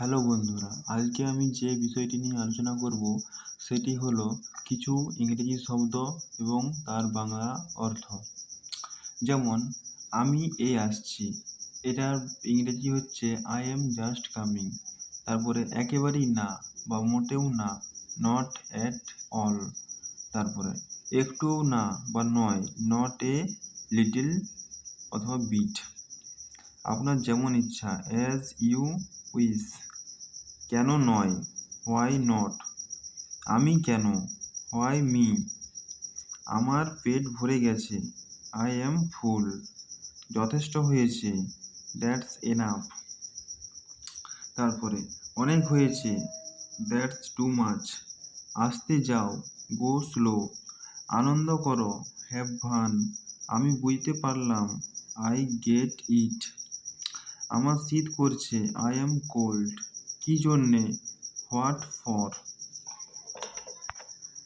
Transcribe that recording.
Hello বন্ধুরা, আজকে আমি যে বিষয়টি নিয়ে আলোচনা করব সেটি হলো কিছু ইংরেজি শব্দ এবং তার বাংলা অর্থ। যেমন, আমি এই আসছি, এটার ইংরেজি হচ্ছে আই এম জাস্ট কামিং তারপরে একেবারেই না বা মোটেও না নট অ্যাট অল তারপরে, একটুও না বা নয় নট এ লিটল অথবা বিট আপনার যেমন ইচ্ছা অ্যাজ ইউ উইস কেন নয়? হোয়াই নট আমি কেন? হোয়াই মি আমার পেট ভরে গেছে। আই অ্যাম ফুল যথেষ্ট হয়েছে। দ্যাটস এনাফ তারপরে, অনেক হয়েছে। দ্যাটস টু মাচ আসতে যাও। গো স্লো আনন্দ করো। হ্যাভ ভান আমি বুঝতে পারলাম। আই গেট ইট আমার শীত করছে। আই অ্যাম কোল্ড কী জন্যে হোয়াট ফর